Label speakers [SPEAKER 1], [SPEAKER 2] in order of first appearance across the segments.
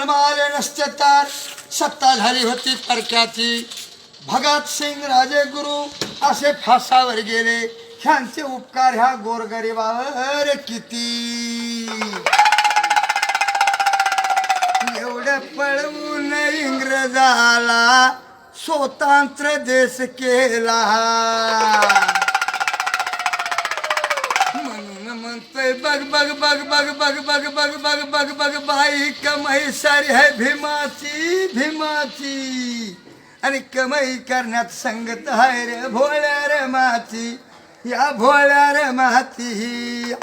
[SPEAKER 1] जन्म आले नसते तर सत्ता झाली होती परक्याची. भगत सिंग राजे गुरु असे फासावर गेले. ह्यांचे उपकार ह्या गोरगरिबावर किती? एवढं पळवून इंग्रजाला स्वतंत्र देश केला. म्हणतोय बघ बघ बघ बघ बघ बघ बघ बघ बघ बघ बाई कमाई सारी है भीमाची भीमाची आणि कमाई करण्यात संगत आहे रे भोळ्या रे माची या भोळ्या रे माती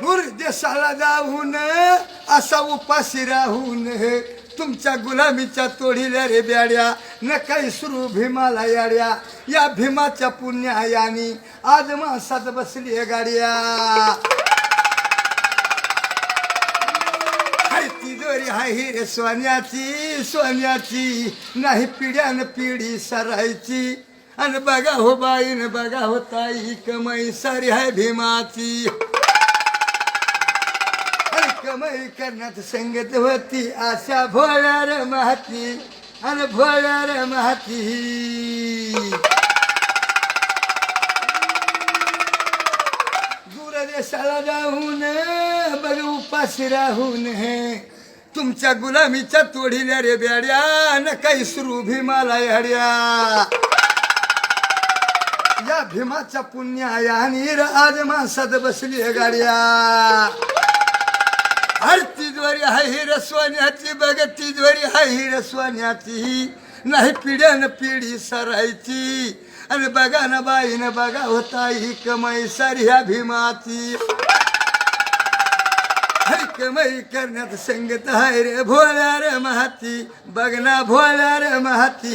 [SPEAKER 1] दूर देशाला जाऊन असा उपाशी राहून तुमच्या गुलामीच्या तोडील्या रे ब्याड्या. काही सुरू भीमाला याड्या. या भीमाच्या पुण्यायानी आज माणसात बसली गाड्या. हाय ती दोरी हाय ही रे सोन्याची सोन्याची. नाही पिढ्यान पिढी सरायची. आणि बघा हो बाईन बघा हो ताई कमाई सारी हाय भीमाची. कमाई करण्यात संगत होती आशा भोळ्यार महती आणि भोळ्यार रे दूरदेशाला जाऊन बघ उपाशी राहून तुमच्या गुलामीच्या तोडील्या रे ब्याड्या न काही सुरू भीमाला याड्या. या भीमाच्या पुण्या आणि आज माणसात बसली गाड्या. हर तिजवरी हाय ही रसवान्याची बघ तिजवरी हाय ही रसवान्याची नाही पिढ्यानं पिढी सरायची आणि बघा ना बाईनं बघा होता ही कमाई सारी ह्या भीमाची हरी कमाई करण्यात संगत हाय रे भोळ्या रे महाती. बघ ना भोळ्या रे महाती.